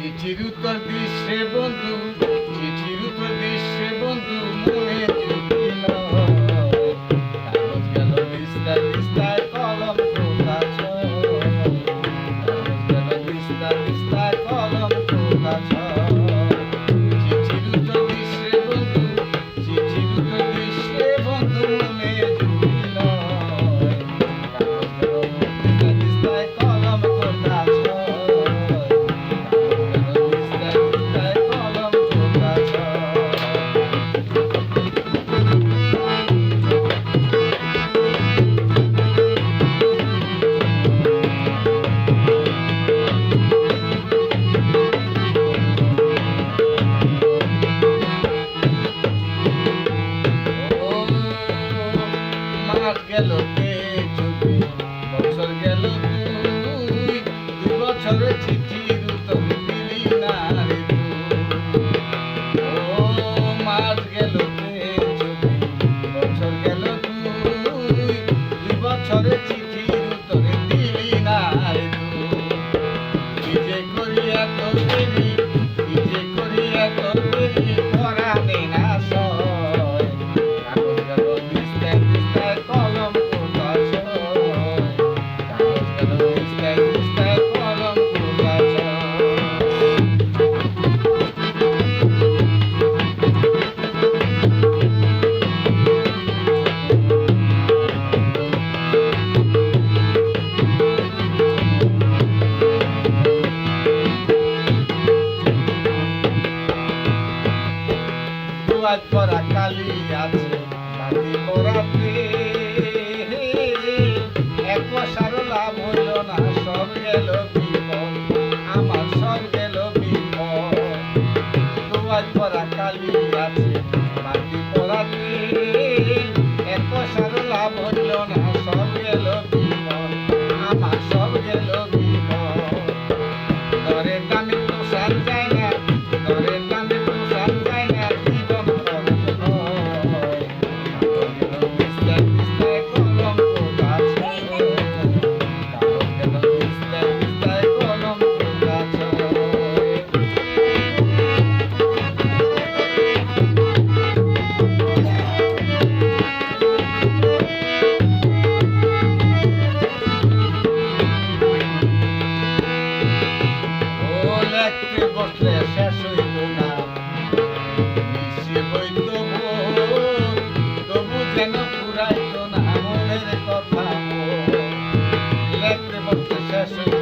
চিঠির উত্তর দিস বন্ধু চিঠির উত্তর দিস বন্ধু। আজ পরা কালি আছে কালি পরাতে এক সারলা ভুল না, সব গেল আমার সব গেল আজ পরা কালি আছে কালি পরাতে এক সারলা ভুল না, সব গেল আমার সব Thank you.